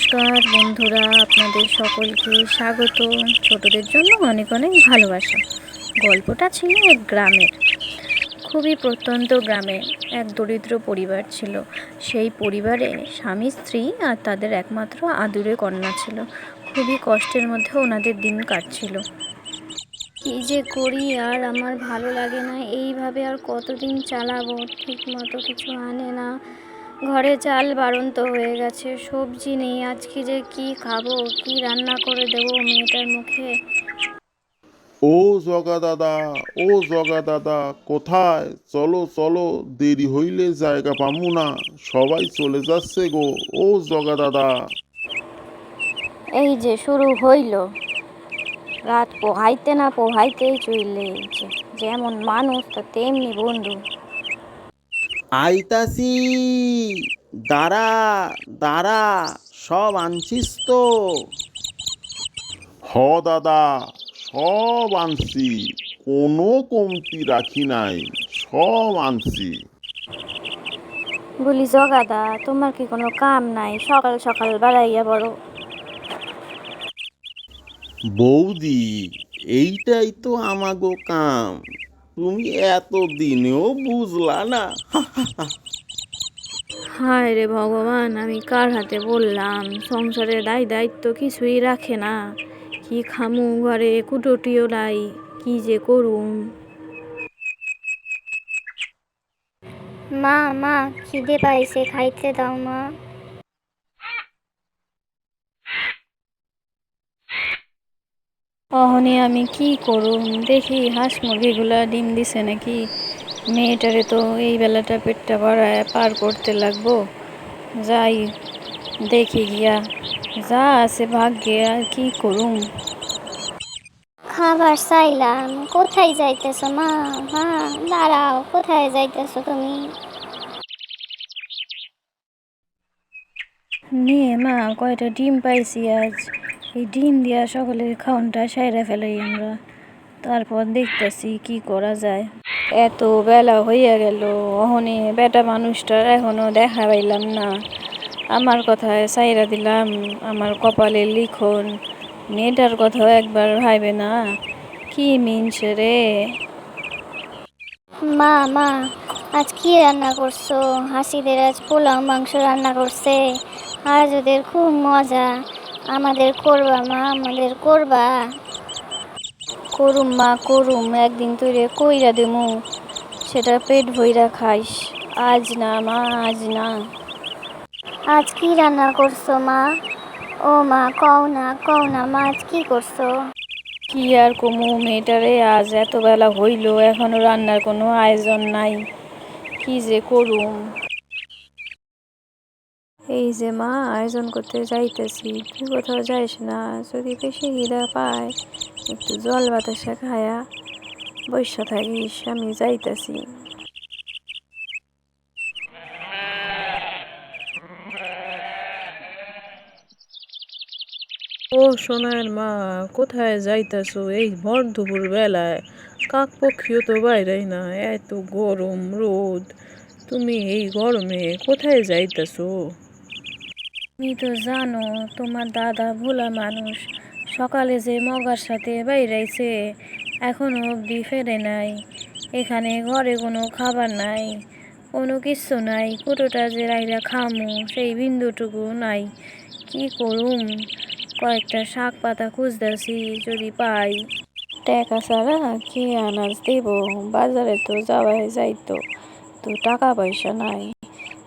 নমস্কার বন্ধুরা, আপনাদের সকলকে স্বাগত। ছোটদের জন্য অনেক অনেক ভালোবাসা। গল্পটা ছিল এক গ্রামের। খুবই প্রত্যন্ত গ্রামে এক দরিদ্র পরিবার ছিল। সেই পরিবারে স্বামী, স্ত্রী আর তাদের একমাত্র আদুরে কন্যা ছিল। খুবই কষ্টের মধ্যে ওনাদের দিন কাটছিল। কী যে করি আর আমার ভালো লাগে না। এইভাবে আর কতদিন চালাবো? ঠিক মতো কিছু আনে না। ঘরে চাল বাড়ন্ত হয়ে গেছে। সবজি নেই আজকে যে কি খাব কি রান্না করে দেবো মেয়েটার মুখে? ও জগা দাদা ও জগা দাদা কোথায়? চলো চলো দেরি হইলে জায়গা পামু না। সবাই চলে যাচ্ছে গো ও জগা দাদা। এই যে শুরু হইল। রাত পোহাইতে না পোহাইতেই চলে যেমন মানুষ তা তেমনি বন্ধু। আইতাছি দাঁড়া দাঁড়া সব আনছিস তো। হ দাদা সব আনছি কোনো কমতি রাখি নাই সব আনছি। বলি জগাদা তোমার কি কোনো কাম নাই? সকাল সকাল বেড়াইয়া বড়। বৌদি এইটাই তো আমাগো কাম। তুমি এত দিনেও বুঝলা না। হায় রে ভগবান আমি কার হাতে বললাম? সংসারে দায় দায়িত্ব কিছুই রাখে না। কি খামু ঘরে কুটোটিও নাই কি যে করুম? মা মা খিদে পাইছে খাইতে দাও মা। অহনে আমি কি করুম? দেখি হাঁস মুরগিগুলা ডিম দিছে নাকি? মেয়েটারে তো এই বেলাটা পেটটা বাড়ায় পার করতে লাগবো। যাই দেখি গিয়া। যা আছে ভাগ্যে আর কি করুম? খাবার চাইলাম কোথায় যাইতেছো মা? মা দাঁড়াও কোথায় যাইতেছো তুমি? নিয়ে মা কয়টা ডিম পাইছি আজ। এই ডিম দিয়া সকলের খাওনটা সাইরা ফেলাই আমরা। তারপর দেখতেছি কি করা যায়। এত বেলা হইয়া গেল, অহনে বেটা মানুষটার এখনও দেখা পাইলাম না। আমার কথায় সাইরা দিলাম, আমার কপালে লিখন। মেয়েটার কথাও একবার ভাইবে না। কি মিনছে রে? মা মা, আজ কি রান্না করছ? হাসিদের আজ পোলাও মাংস রান্না করছে। আজ ওদের খুব মজা। আমাদের করবা, মা, আমাদের করবা। করুম মা, করুম, একদিন তুই রে কইরা দেমু, সেটা পেট ভইরা খাইস। আজ না মা, আজ না। আজ কি রান্না করছ মা? ও মা, কও না কও না, মা, আজ কি করছ? কি আর কমু মেয়েটারে, আজ এত বেলা হইল, এখনও রান্নার কোনো আয়োজন নাই। কি যে করুম। এই যে মা, আয়োজন করতে যাইতেছি। তুই কোথাও যাইস না? যদি বেশি গিরা পায়, একটু জল বাতাসা খায়া বৈশা থাকিস, আমি যাইতেছি। ও সোনার মা, কোথায় যাইতাছো এই ভর দুপুর বেলায়? কাক পক্ষীও তো বাইরেই না, এত গরম রোদ। তুমি এই গরমে কোথায় যাইতাছো? তুমি তো জানো, তোমার দাদা ভোলা মানুষ। সকালে যে মগার সাথে বাইরাইছে এখনও অবধি ফেরে নাই। এখানে ঘরে কোনো খাবার নাই, কোনো কিছু নাই। কুটোটা যে রাইরা খামু, সেই বিন্দুটুকু নাই। কি করুম? কয়েকটা শাক পাতা খুঁজতেছি, যদি পাই। টাকা ছাড়া কি আনাজ দেব? বাজারে তো যাওয়াই যাইতো, তো টাকা পয়সা নাই।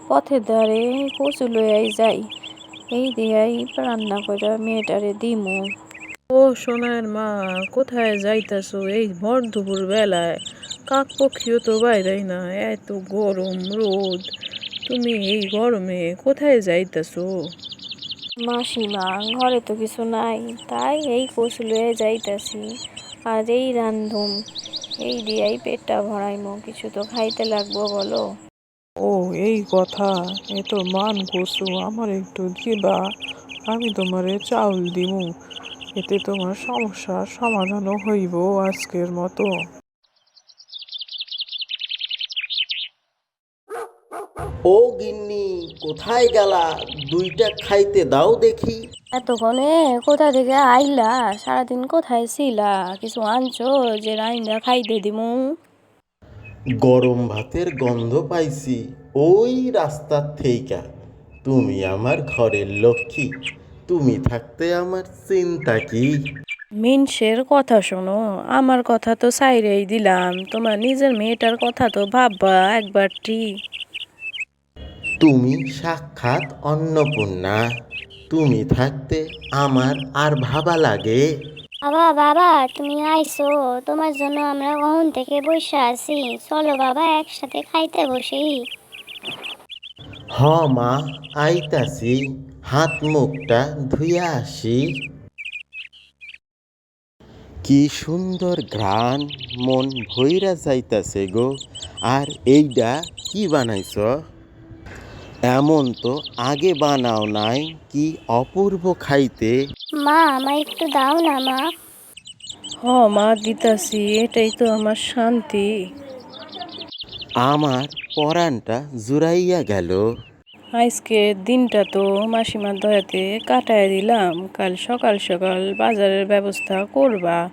পথের ধারে কচু লইয়াই যাই। এই দিয়াই রান্না করে মেয়েটারে দিমু। ও সোনার মা কোথায় যাইতাছো এই ভর দুপুর বেলায়? কাক পক্ষীও তো বাইরেই না এত গরম রোদ। তুমি এই গরমে কোথায় যাইতাছো? মাসিমা ঘরে তো কিছু নাই তাই এই কচু লইয়া যাইতাছি। আর এই রান্ধুম এই দিয়াই পেটটা ভরাইমো কিছু তো খাইতে লাগবো বলো। ও এই কথা এ তো মান কসু আমার একটু দিবা আমি তোমারে চাউল দিমু এতে তোমার সমস্যার সমাধানও হইব আজকের মতো। ও গিন্নি কোথায় গেলা? দুইটা খাইতে দাও দেখি। এতক্ষণে কোথা থেকে আইলা? সারাদিন কোথায় ছিলা? কিছু আনছো যে রাইন্দা খাইতে দিমু? গরম ভাতের গন্ধ পাইছি ওই রাস্তার থেইকা। তুমি আমার ঘরের লক্ষ্মী তুমি থাকতে আমার চিন্তা কি? মিনসের কথা শোনো আমার কথা তো সাইরেই দিলাম তোমার নিজের মেয়েটার কথা তো ভাববা একবারটি তুমি সাক্ষাৎ অন্নপূর্ণা তুমি থাকতে আমার আর ভাবা লাগে। বাবা বাবা, তুমি আইসো। তোমার জন্য আমরা কখন থেকে বসে আছি। চলো বাবা, একসাথে খাইতে বসি। হ মা, আইতাছি। হাত মুখটা ধুইয়া আসি। কি সুন্দর ঘ্রাণ মন ভৈরা যাইতাছে গো। আর এইটা কি বানাইছ? এমন তো আগে বানাও নাই, কি অপূর্ব খাইতে। মা আমায় একটু দাও না মা। হ মা দিতাছি এটাই তো আমার শান্তি। আমার পরাণটা জুড়াইয়া গেল। আজকের দিনটা তো মাসিমার দয়াতে কাটায় দিলাম। কাল সকাল সকাল বাজারের ব্যবস্থা করবা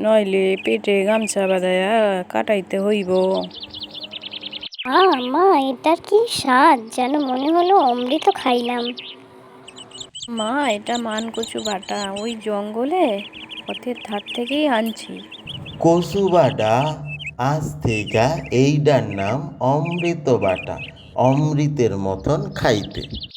নইলে পেটে গামছা বাঁধায়া কাটাইতে হইব। মা মা এটার কি স্বাদ? যেন মনে হলো অমৃত খাইলাম। মা, এটা মানকচু বাটা। ওই জঙ্গলে পথের ধার থেকেই আনছি। কচু বাটা, আজ থেকে এইটার নাম অমৃত বাটা, অমৃতের মতন খাইতে।